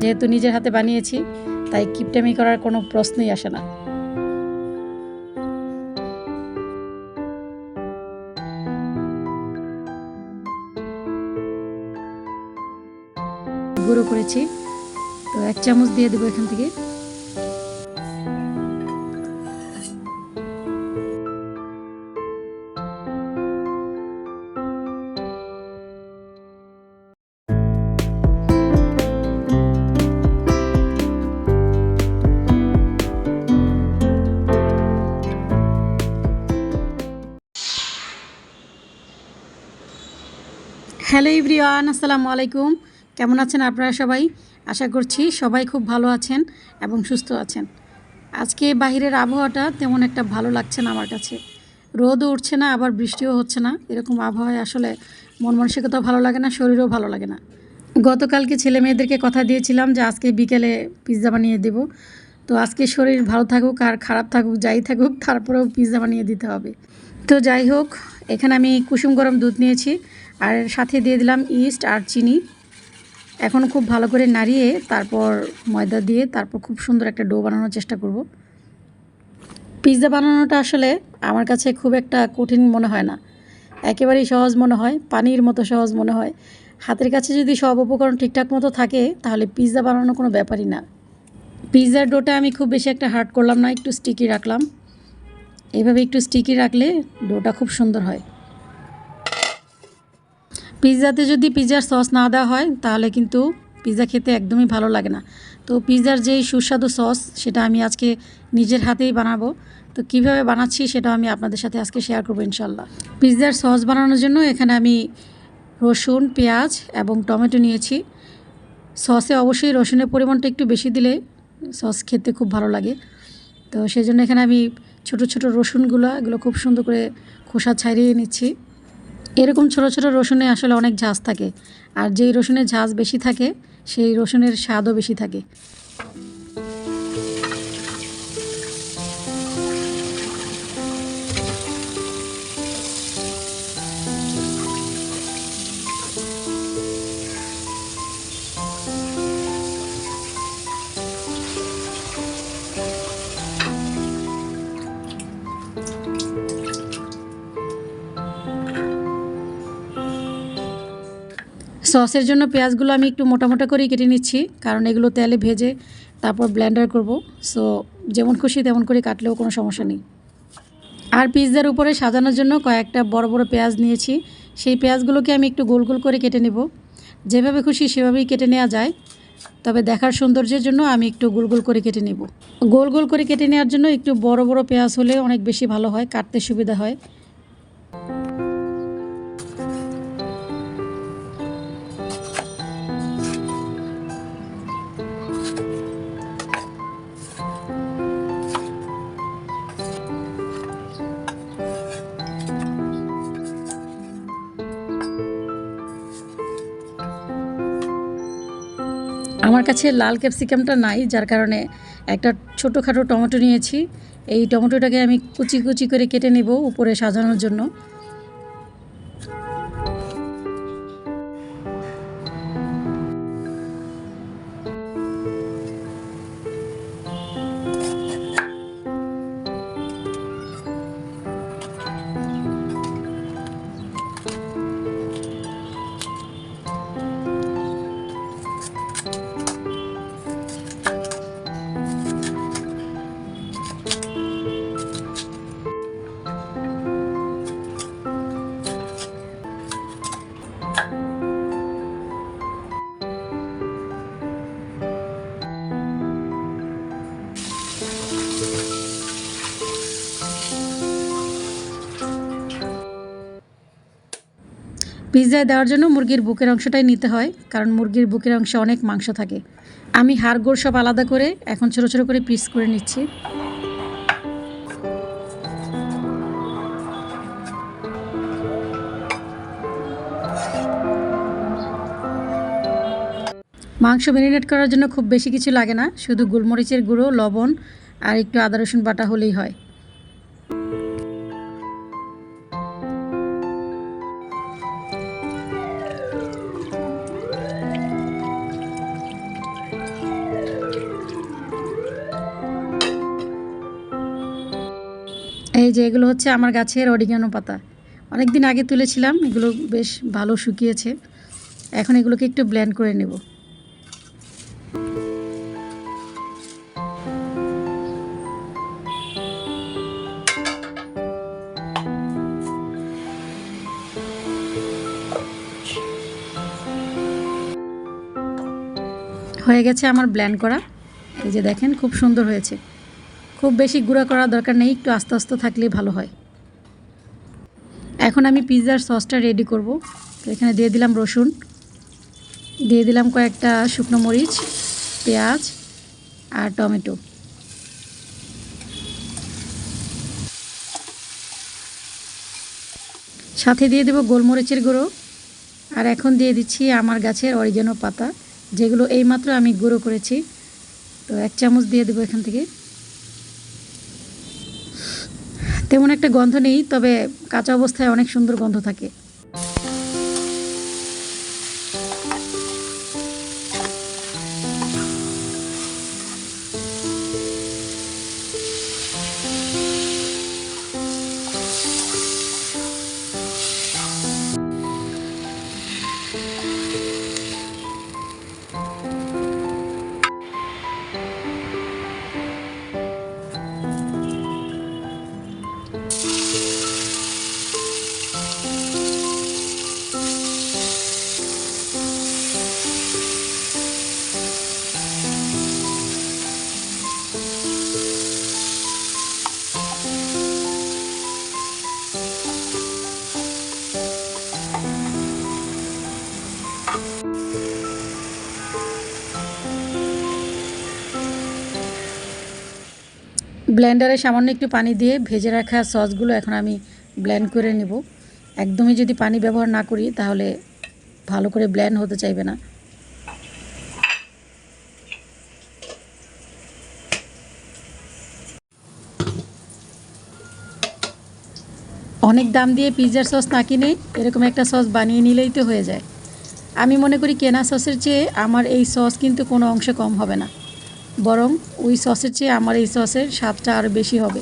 যেহেতু নিজের হাতে বানিয়েছি, তাই কিপটামি করার কোনো প্রশ্নই আসে না। গুঁড়ো করেছি। তো এক চামচ দিয়ে দেবো এখান থেকে। হ্যালো ইভরিওয়ান আসসালামু আলাইকুম। কেমন আছেন আপনারা সবাই? আশা করছি সবাই খুব ভালো আছেন এবং সুস্থ আছেন। আজকে বাহিরের আবহাওয়াটা তেমন একটা ভালো লাগছে না আমার কাছে। রোদও উঠছে না, আবার বৃষ্টিও হচ্ছে না। এরকম আবহাওয়ায় আসলে মন মানসিকতাও ভালো লাগে না, শরীরও ভালো লাগে না। গতকালকে ছেলে মেয়েদেরকে কথা দিয়েছিলাম যে আজকে বিকেলে পিৎজা বানিয়ে দেব। তো আজকে শরীর ভালো থাকুক আর খারাপ থাকুক, যাই থাকুক, তারপরেও পিৎজা বানিয়ে দিতে হবে। তো যাই হোক, এখানে আমি কুসুম গরম দুধ নিয়েছি। আর সাথে দিয়ে দিলাম ইস্ট আর চিনি। এখন খুব ভালো করে নাড়িয়ে তারপর ময়দা দিয়ে তারপর খুব সুন্দর একটা ডো বানানোর চেষ্টা করব। পিৎজা বানানোটা আসলে আমার কাছে খুব একটা কঠিন মনে হয় না। একেবারেই সহজ মনে হয়, পানির মতো সহজ মনে হয়। হাতের কাছে যদি সব উপকরণ ঠিকঠাক মতো থাকে, তাহলে পিৎজা বানানো কোনো ব্যাপারই না। পিৎজার ডোটা আমি খুব বেশি একটা হার্ড করলাম না, একটু স্টিকি রাখলাম। এভাবে একটু স্টিকি রাখলে ডোটা খুব সুন্দর হয়। পিৎজাতে যদি পিৎজার সস না দেওয়া হয়, তাহলে কিন্তু পিৎজা খেতে একদমই ভালো লাগে না। তো পিৎজার যেই সুস্বাদু সস, সেটা আমি আজকে নিজের হাতেই বানাবো। তো কীভাবে বানাচ্ছি সেটা আমি আপনাদের সাথে আজকে শেয়ার করব ইনশাল্লাহ পিৎজার সস বানানোর জন্য এখানে আমি রসুন, পেঁয়াজ এবং টমেটো নিয়েছি। সসে অবশ্যই রসুনের পরিমাণটা একটু বেশি দিলে সস খেতে খুব ভালো লাগে। তো সেই জন্য এখানে আমি ছোট ছোট রসুনগুলো, এগুলো খুব সুন্দর করে খোসা ছাড়িয়ে নিচ্ছি। এরকম ছোট ছোট রসুনে আসলে অনেক ঝাঁজ থাকে। আর যেই রসুনের ঝাঁজ বেশি থাকে, সেই রসুনের স্বাদও বেশি থাকে। সসের জন্য পেঁয়াজগুলো আমি একটু মোটা মোটা করেই কেটে নিচ্ছি, কারণ এগুলো তেলে ভেজে তারপর ব্লেন্ডার করব। সো যেমন খুশি তেমন করে কাটলেও কোনো সমস্যা নেই। আর পিৎজার উপরে সাজানোর জন্য কয়েকটা বড় বড় পেঁয়াজ নিয়েছি। সেই পেঁয়াজগুলোকে আমি একটু গোল গোল করে কেটে নেব। যেভাবে খুশি সেভাবেই কেটে নেওয়া যায়। তবে দেখার সৌন্দর্যের জন্য আমি একটু গোল গোল করে কেটে নেব। গোল গোল করে কেটে নেওয়ার জন্য একটু বড় বড় পেঁয়াজ হলে অনেক বেশি ভালো হয়, কাটতে সুবিধা হয়। আমার কাছে লাল ক্যাপসিকামটা নাই, যার কারণে একটা ছোটোখাটো টমেটো নিয়েছি। এই টমেটোটাকে আমি কুচি কুচি করে কেটে নেব উপরে সাজানোর জন্য। পিৎজায় দেওয়ার জন্য মুরগির বুকের অংশটাই নিতে হয়, কারণ মুরগির বুকের অংশে অনেক মাংস থাকে। আমি হাড় গোড় সব আলাদা করে এখন ছোটো ছোটো করে পিস করে নিচ্ছি। মাংস ম্যারিনেট করার জন্য খুব বেশি কিছু লাগে না, শুধু গোলমরিচের গুঁড়ো, লবণ আর একটু আদা রসুন বাটা হলেই হয়। এই যে এগুলো হচ্ছে আমার গাছের অরিগানো পাতা। অনেক দিন আগে তুলেছিলাম, এগুলো বেশ ভালো শুকিয়েছে। এখন এগুলোকে একটু ব্লেন্ড করে নেব। হয়ে গেছে আমার ব্ল্যান্ড করা। এই যে দেখেন, খুব সুন্দর হয়েছে। খুব বেশি গুঁড়া করার দরকার নেই, একটু আস্তে আস্তে থাকলেই ভালো হয়। এখন আমি পিৎজার সসটা রেডি করব। তো এখানে দিয়ে দিলাম রসুন, দিয়ে দিলাম কয়েকটা শুকনো মরিচ, পেঁয়াজ আর টমেটো। সাথে দিয়ে দেবো গোলমরিচের গুঁড়ো। আর এখন দিয়ে দিচ্ছি আমার গাছের অরিগেনো পাতা, যেগুলো এইমাত্র আমি গুঁড়ো করেছি। তো এক চামচ দিয়ে দেবো এখান থেকে। তেমন একটা গন্ধ নেই তবে কাঁচা অবস্থায় অনেক সুন্দর গন্ধ থাকে। ব্লেন্ডারে সামান্য একটু পানি দিয়ে ভেজে রাখা সসগুলো এখন আমি ব্লেন্ড করে নেব। একদমই যদি পানি ব্যবহার না করি, তাহলে ভালো করে ব্লেন্ড হতে চাইবে না। অনেক দাম দিয়ে পিৎজার সস না কিনে এরকম একটা সস বানিয়ে নিলেই তো হয়ে যায়। আমি মনে করি কেনা সসের চেয়ে আমার এই সস কিন্তু কোনো অংশে কম হবে না। বরং ওই সসের চেয়ে আমার এই সসের স্বাদটা আরও বেশি হবে।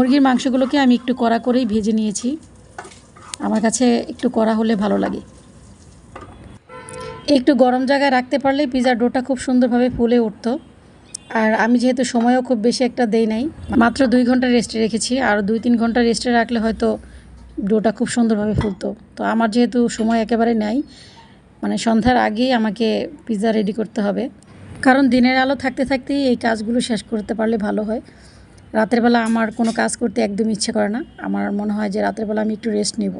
মুরগির মাংসগুলোকে আমি একটু কড়া করেই ভেজে নিয়েছি। আমার কাছে একটু কড়া হলে ভালো লাগে। একটু গরম জায়গায় রাখতে পারলে পিজার ডোটা খুব সুন্দরভাবে ফুলে উঠতো। আর আমি যেহেতু সময়ও খুব বেশি একটা দেই নাই, মাত্র দুই ঘণ্টা রেস্টে রেখেছি। আর দুই তিন ঘণ্টা রেস্টে রাখলে হয়তো ডোটা খুব সুন্দরভাবে ফুলতো। তো আমার যেহেতু সময় একেবারে নাই মানে সন্ধ্যার আগেই আমাকে পিৎজা রেডি করতে হবে। কারণ দিনের আলো থাকতে থাকতেই এই কাজগুলো শেষ করতে পারলে ভালো হয়। রাতের বেলা আমার কোনো কাজ করতে একদম ইচ্ছে করে না। আমার মনে হয় যে রাতের বেলা আমি একটু রেস্ট নেব।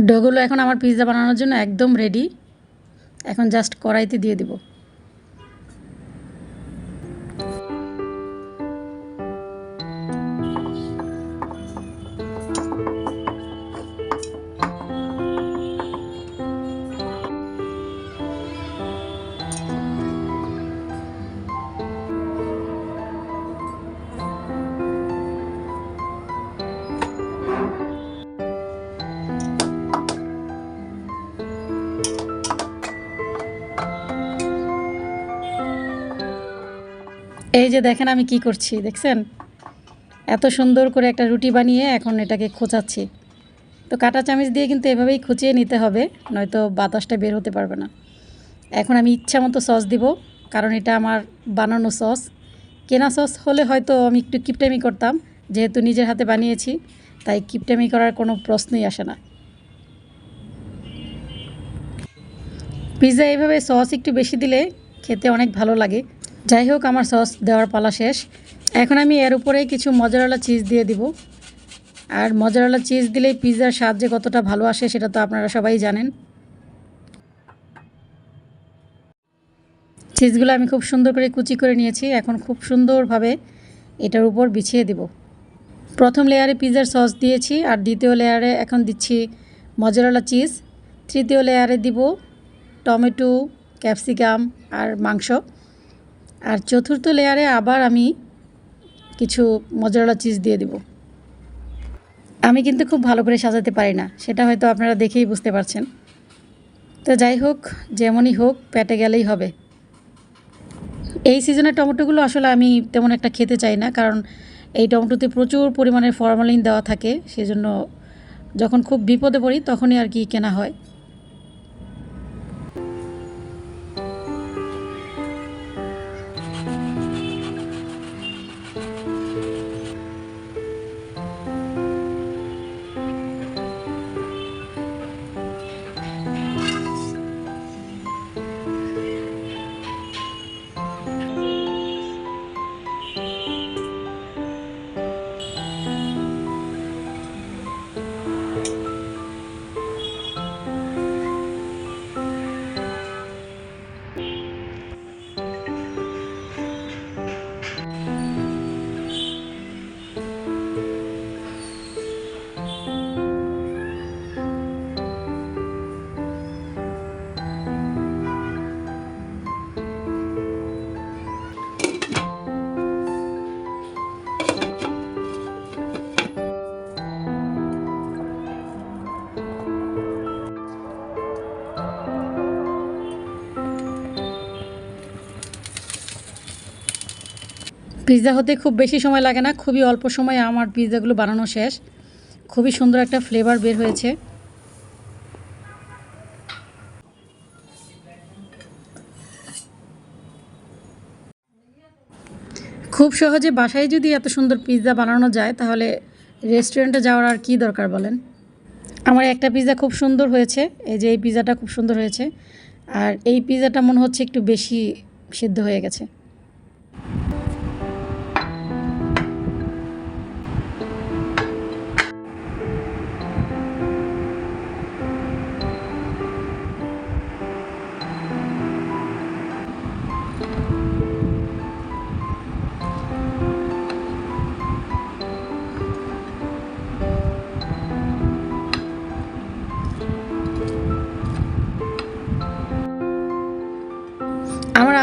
ডোগুলো এখন আমার পিৎজা বানানোর জন্য একদম রেডি এখন জাস্ট কড়াইতে দিয়ে দেবো। এই যে দেখেন আমি কি করছি, দেখছেন? এত সুন্দর করে একটা রুটি বানিয়ে এখন এটাকে খোঁচাচ্ছি। তো কাটা চামিচ দিয়ে কিন্তু এভাবেই খুঁচিয়ে নিতে হবে, নয়তো বাতাসটা বের হতে পারবে না। এখন আমি ইচ্ছা মতো সস দিব, কারণ এটা আমার বানানো সস। কেনা সস হলে হয়তো আমি একটু কিপটামি করতাম, যেহেতু নিজের হাতে বানিয়েছি, তাই কিপটামি করার কোনো প্রশ্নই আসে না। পিৎজা এইভাবে সস একটু বেশি দিলে খেতে অনেক ভালো লাগে। যাই হোক আমার সস দেওয়ার পালা শেষ। এখন আমি এর উপরে কিছু মজারালা চিজ দিয়ে দিব। আর মজারালা চিজ দিলে পিৎজার স্বাদ যে কতটা ভালো আসে, সেটা তো আপনারা সবাই জানেন। চিজগুলো আমি খুব সুন্দর করে কুচি করে নিয়েছি। এখন খুব সুন্দরভাবে এটার উপর বিছিয়ে দেব। প্রথম লেয়ারে পিৎজার সস দিয়েছি, আর দ্বিতীয় লেয়ারে এখন দিচ্ছি মজারালা চিজ তৃতীয় লেয়ারে দিব টমেটো, ক্যাপসিকাম, আর মাংস। আর চতুর্থ লেয়ারে আবার আমি কিছু মজারালা চিজ দিয়ে দিব। আমি কিন্তু খুব ভালো করে সাজাতে পারি না, সেটা হয়তো আপনারা দেখেই বুঝতে পারছেন। তো যাই হোক, যেমনই হোক, পেটে গেলেই হবে। এই সিজনের টমেটোগুলো আসলে আমি তেমন একটা খেতে চাই না, কারণ এই টমেটোতে প্রচুর পরিমাণে ফরমালিন দেওয়া থাকে, সেজন্য যখন খুব বিপদে পড়ি তখনই আর কি কেনা হয়। পিৎজা হতে খুব বেশি সময় লাগে না, খুবই অল্প সময়ে আমার পিৎজাগুলো বানানো শেষ। খুবই সুন্দর একটা ফ্লেভার বের হয়েছে। খুব সহজে বাসায় যদি এত সুন্দর পিৎজা বানানো যায়, তাহলে রেস্টুরেন্টে যাওয়ার আর কী দরকার বলেন? আমার একটা পিৎজা খুব সুন্দর হয়েছে, এই যে এই পিৎজাটা খুব সুন্দর হয়েছে। আর এই পিৎজাটা মনে হচ্ছে একটু বেশি সিদ্ধ হয়ে গেছে।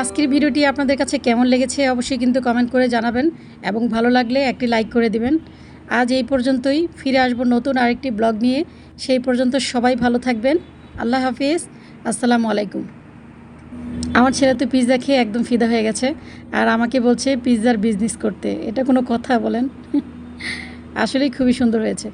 আজকের ভিডিওটি আপনাদের কাছে কেমন লেগেছে অবশ্যই কিন্তু কমেন্ট করে জানাবেন এবং ভালো লাগলে একটি লাইক করে দিবেন। আজ এই পর্যন্তই, ফিরে আসব নতুন আরেকটি ব্লগ নিয়ে। সেই পর্যন্ত সবাই ভালো থাকবেন। আল্লাহ হাফিজ। আসসালামু আলাইকুম। আমার ছেলে তো পিৎজা খেয়ে একদম ফিদা হয়ে গেছে আর আমাকে বলছে পিৎজার বিজনেস করতে। এটা কোনো কথা বলেন? আসলেই খুবই সুন্দর হয়েছে।